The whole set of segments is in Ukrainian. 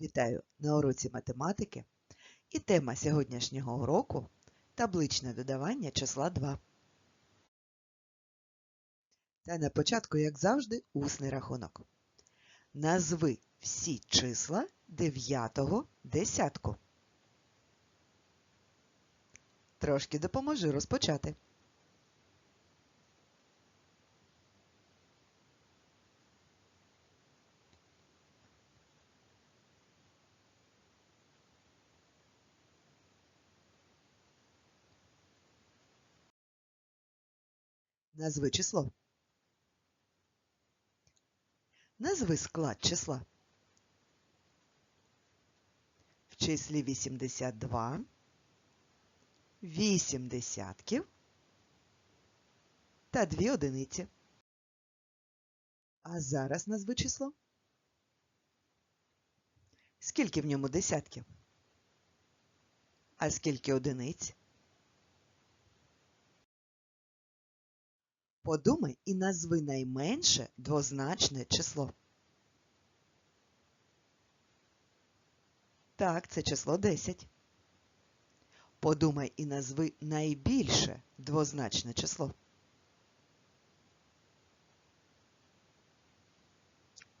Вітаю на уроці математики і тема сьогоднішнього уроку табличне додавання числа 2. Та на початку, як завжди, усний рахунок. Назви всі числа дев'ятого десятку. Трошки допоможи розпочати. Назви число. Назви склад числа. В числі 82, 8 десятків та 2 одиниці. А зараз назви число. Скільки в ньому десятків? А скільки одиниць? Подумай і назви найменше двозначне число. Так, це число 10. Подумай і назви найбільше двозначне число.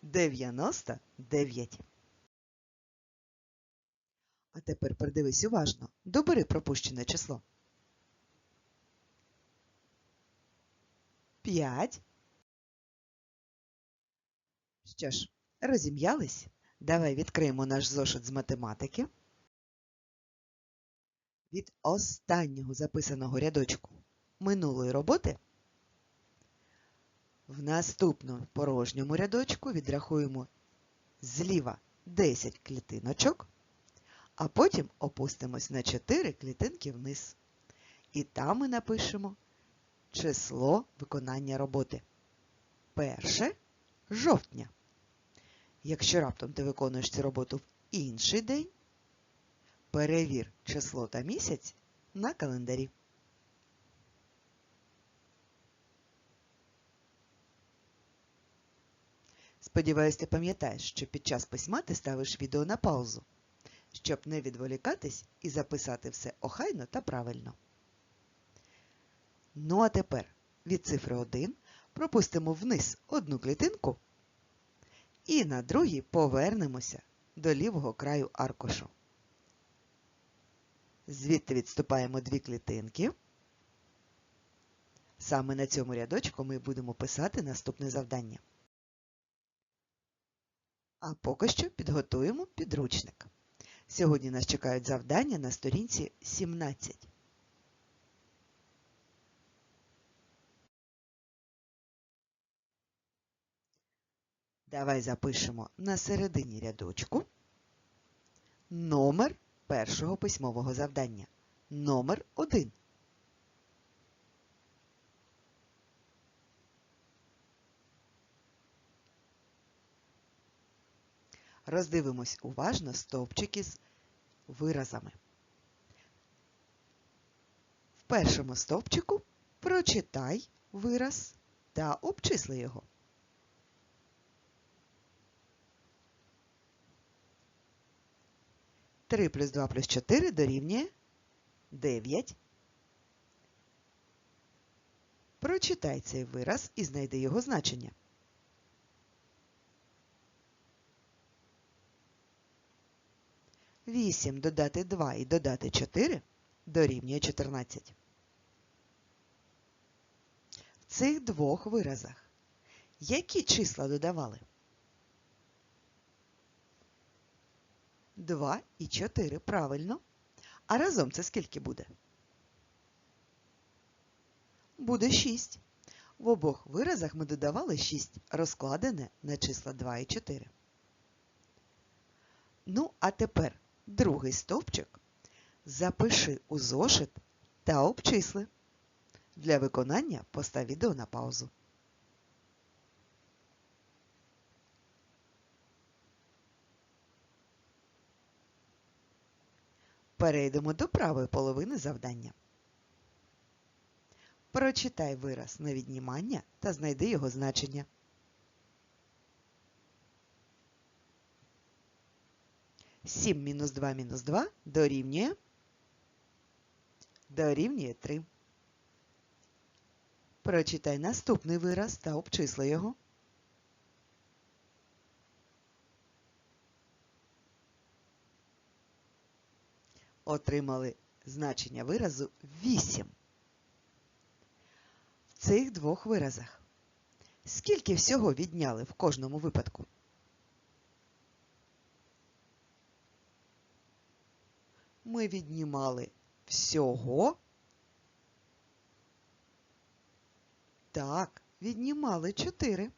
99. А тепер придивись уважно. Добери пропущене число. 5. Що ж, розім'ялись? Давай відкриємо наш зошит з математики. Від останнього записаного рядочку минулої роботи в наступному порожньому рядочку відрахуємо зліва 10 клітиночок, а потім опустимось на 4 клітинки вниз. І там ми напишемо число виконання роботи. Перше жовтня. Якщо раптом ти виконуєш цю роботу в інший день, перевір число та місяць на календарі. Сподіваюсь, ти пам'ятаєш, що під час письма ти ставиш відео на паузу, щоб не відволікатись і записати все охайно та правильно. Ну а тепер від цифри 1 пропустимо вниз одну клітинку і на другій повернемося до лівого краю аркушу. Звідти відступаємо дві клітинки. Саме на цьому рядочку ми будемо писати наступне завдання. А поки що підготуємо підручник. Сьогодні нас чекають завдання на сторінці 17. Давай запишемо на середині рядочку номер першого письмового завдання. Номер 1. Роздивимось уважно стовпчики з виразами. В першому стовпчику прочитай вираз та обчисли його. 3 плюс 2 плюс 4 дорівнює 9. Прочитай цей вираз і знайди його значення. Вісім додати 2 і додати 4 дорівнює 14. В цих двох виразах які числа додавали? 2 і 4. Правильно. А разом це скільки буде? Буде 6. В обох виразах ми додавали 6, розкладене на числа 2 і 4. Ну, а тепер другий стовпчик запиши у зошит та обчисли. Для виконання постав відео на паузу. Перейдемо до правої половини завдання. Прочитай вираз на віднімання та знайди його значення. 7 мінус 2 мінус 2 дорівнює дорівнює 3. Прочитай наступний вираз та обчисли його. Отримали значення виразу 8. В цих двох виразах скільки всього відняли в кожному випадку? Ми віднімали всього. Так, віднімали 4.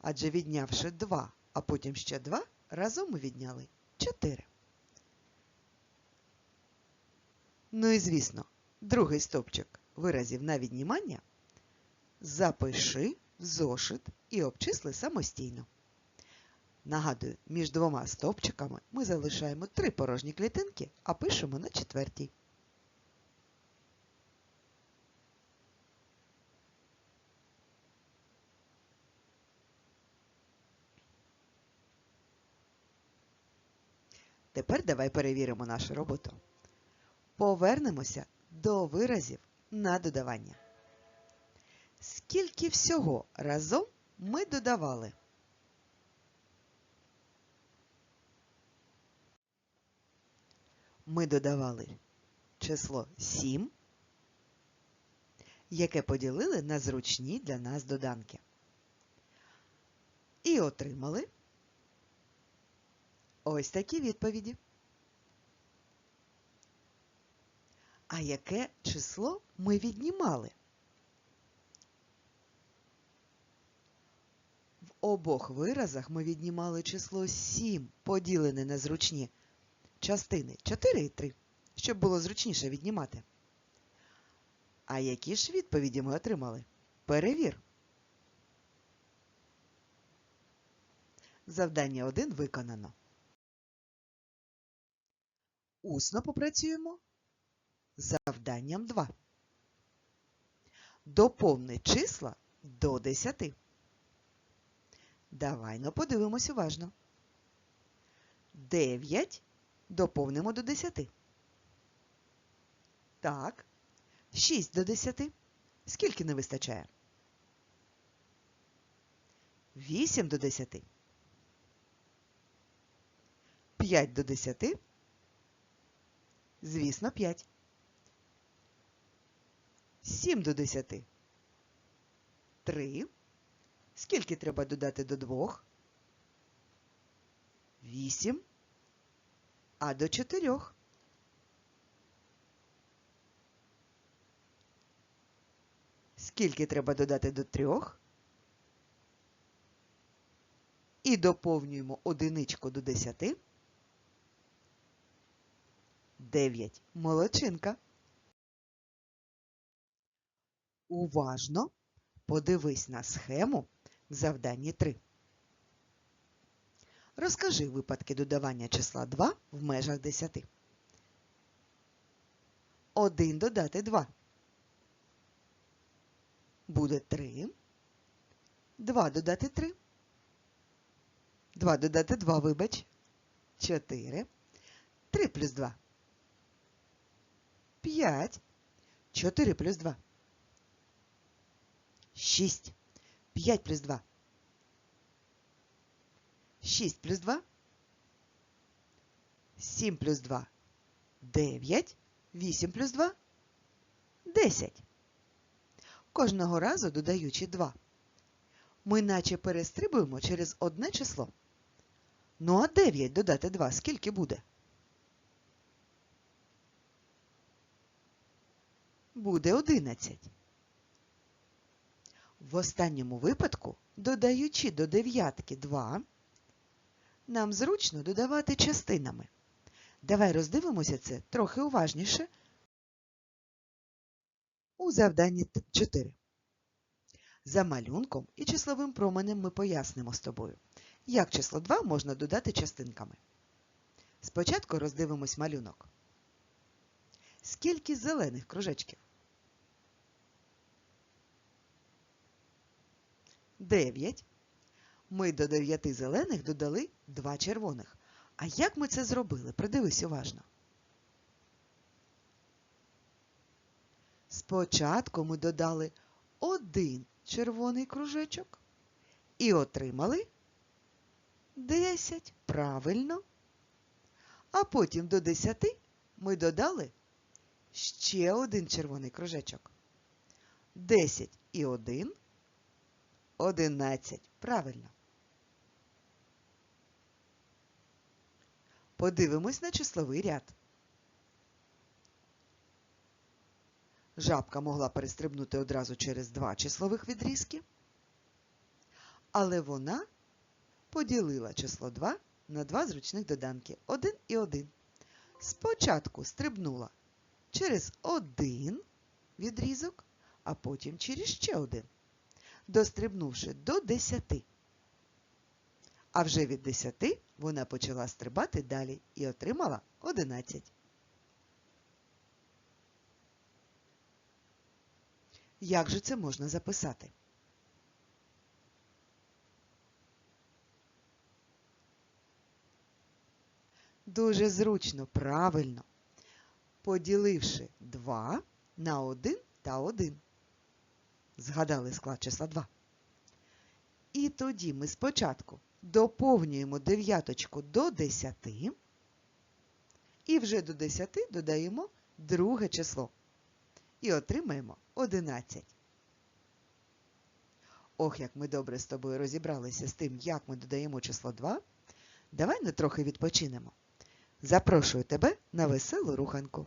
Адже віднявши 2, а потім ще 2, разом ми відняли 4. Ну і звісно, другий стовпчик виразів на віднімання запиши в зошит і обчисли самостійно. Нагадую, між двома стовпчиками ми залишаємо три порожні клітинки, а пишемо на четвертій. Тепер давай перевіримо нашу роботу. Повернемося до виразів на додавання. Скільки всього разом ми додавали? Ми додавали число 7, яке поділили на зручні для нас доданки. І отримали ось такі відповіді. А яке число ми віднімали? В обох виразах ми віднімали число 7, поділене на зручні частини 4 і 3, щоб було зручніше віднімати. А які ж відповіді ми отримали? Перевір. Завдання 1 виконано. Усно попрацюємо завданням 2. Доповни числа до 10. Давай но подивимось уважно. 9 доповнимо до 10. Так. 6 до 10. Скільки не вистачає? 8 до 10. 5 до 10. Звісно, 5. 7 до 10. 3. Скільки треба додати до 2? 8. А до 4. Скільки треба додати до 3? І доповнюємо одиничку до 10. 9. Молодчинка. Уважно подивись на схему в завданні 3. Розкажи випадки додавання числа 2 в межах 10. 1 додати 2. Буде 3. 2 додати 3. 2 додати 2, вибач. 4. 3 плюс 2. 5. 4 плюс 2. 6. 5 плюс 2. 6 плюс 2. 7 плюс 2. 9. 8 плюс 2. 10. Кожного разу додаючи 2. Ми наче перестрибуємо через одне число. Ну а 9 додати 2 скільки буде? Буде 11. В останньому випадку, додаючи до дев'ятки 2, нам зручно додавати частинами. Давай роздивимося це трохи уважніше у завданні 4. За малюнком і числовим променем ми пояснимо з тобою, як число 2 можна додати частинками. Спочатку роздивимось малюнок. Скільки зелених кружечків? 9. Ми до 9 зелених додали 2 червоних. А як ми це зробили? Придивись уважно. Спочатку ми додали один червоний кружечок і отримали 10. Правильно. А потім до 10 ми додали ще один червоний кружечок. 10 і 1 – 11. Правильно. Подивимось на числовий ряд. Жабка могла перестрибнути одразу через два числових відрізки, але вона поділила число 2 на два зручних доданки 1 і 1. Спочатку стрибнула через один відрізок, а потім через ще один, дострибнувши до 10. А вже від 10 вона почала стрибати далі і отримала 11. Як же це можна записати? Дуже зручно, правильно, поділивши 2 на 1 та 1. Згадали склад числа 2. І тоді ми спочатку доповнюємо дев'яточку до 10 і вже до 10 додаємо друге число. І отримаємо 11. Ох, як ми добре з тобою розібралися з тим, як ми додаємо число 2. Давай не трохи відпочинемо. Запрошую тебе на веселу руханку.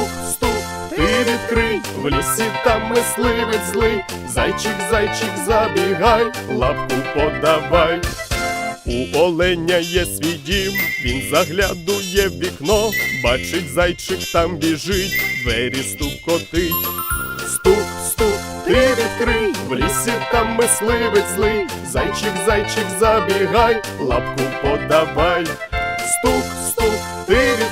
ти в лісі там мисливець злий. Зайчик, зайчик, забігай, лапку подавай. У оленя є свій дім, він заглядує в вікно, бачить зайчик там біжить, двері стукотить. Стук, стук, ти відкрий, в лісі там мисливець злий. Зайчик, зайчик, забігай, лапку подавай.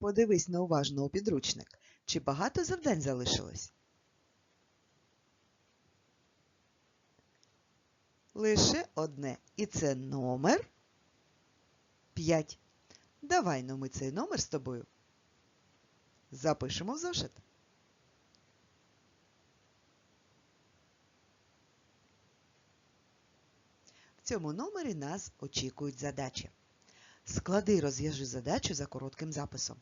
Подивись на уважно у підручник. Чи багато завдань залишилось? Лише одне. І це номер 5. Давай ну ми цей номер з тобою запишемо в зошит. В цьому номері нас очікують задачі. Склади розв'яжи задачу за коротким записом.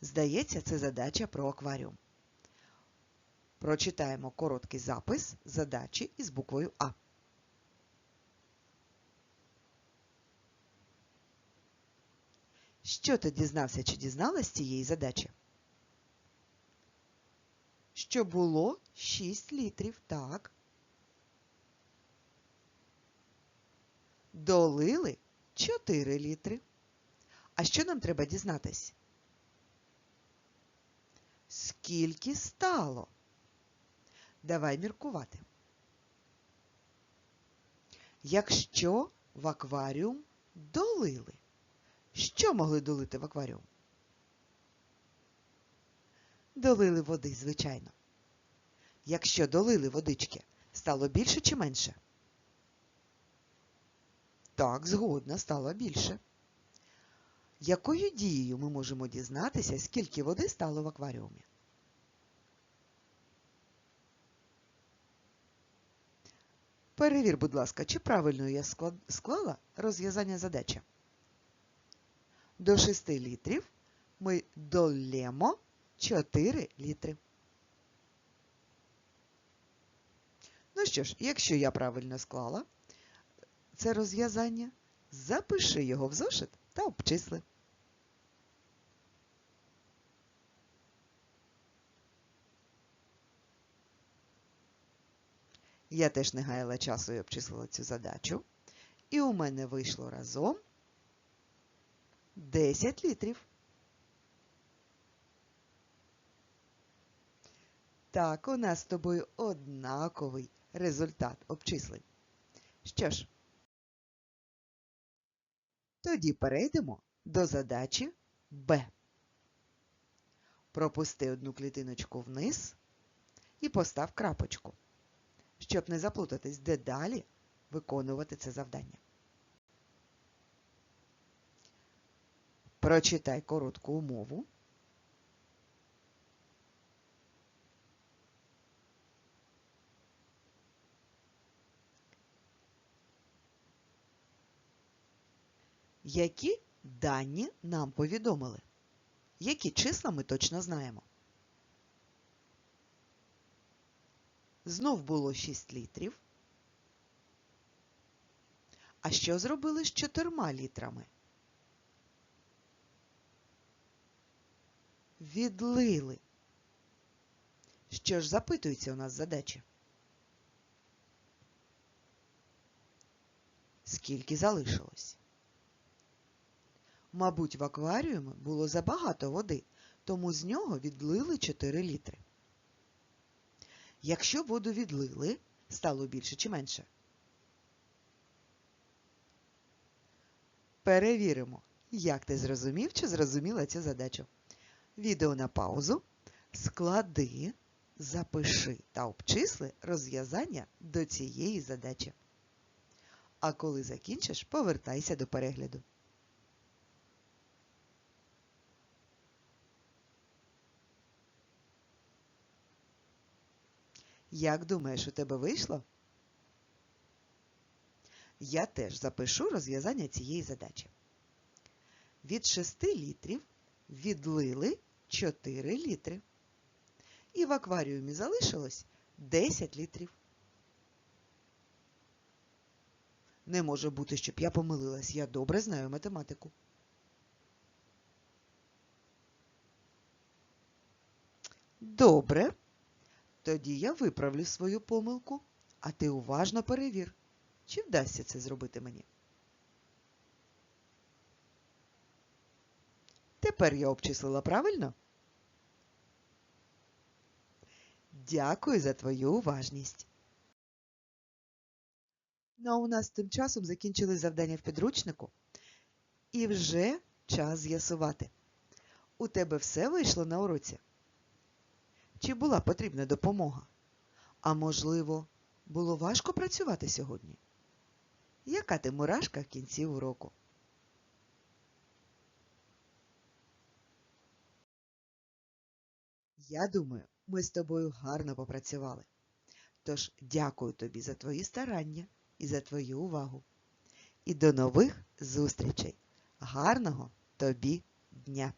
Здається, це задача про акваріум. Прочитаємо короткий запис задачі із буквою А. Що ти дізнався чи дізналась з цієї задачі? що було 6 літрів, так. Долили 4 літри. А що нам треба дізнатись? Скільки стало? Давай міркувати. Якщо в акваріум долили, що могли долити в акваріум? Долили води, звичайно. Якщо долили водички, стало більше чи менше? Так, згодна, стало більше. Якою дією ми можемо дізнатися, скільки води стало в акваріумі? Перевір, будь ласка, чи правильно я склала розв'язання задачі. До 6 літрів ми долємо 4 літри. Ну що ж, якщо я правильно склала це розв'язання, запиши його в зошит та обчисли. Я теж не гаяла часу і обчислила цю задачу. І у мене вийшло разом 10 літрів. Так, у нас з тобою однаковий результат обчислень. Що ж, тоді перейдемо до задачі Б. Пропусти одну клітиночку вниз і постав крапочку, щоб не заплутатись, де далі виконувати це завдання. Прочитай коротку умову. Які дані нам повідомили? Які числа ми точно знаємо? Знов було 6 літрів. А що зробили з 4 літрами? Відлили. Що ж запитується у нас задача? Скільки залишилось? Мабуть, в акваріумі було забагато води, тому з нього відлили 4 літри. Якщо воду відлили, стало більше чи менше? Перевіримо, як ти зрозумів чи зрозуміла цю задачу. Відео на паузу. Склади, запиши та обчисли розв'язання до цієї задачі. А коли закінчиш, повертайся до перегляду. Як думаєш, у тебе вийшло? Я теж запишу розв'язання цієї задачі. Від 6 літрів відлили 4 літри. І в акваріумі залишилось 10 літрів. Не може бути, щоб я помилилась. Я добре знаю математику. Добре. Тоді я виправлю свою помилку, а ти уважно перевір, чи вдасться це зробити мені. Тепер я обчислила правильно? Дякую за твою уважність. Ну а у нас тим часом закінчили завдання в підручнику. І вже час з'ясувати. У тебе все вийшло на уроці? Чи була потрібна допомога? А можливо, було важко працювати сьогодні? Яка ти мурашка в кінці уроку? Я думаю, ми з тобою гарно попрацювали. Тож дякую тобі за твої старання і за твою увагу. І до нових зустрічей. Гарного тобі дня!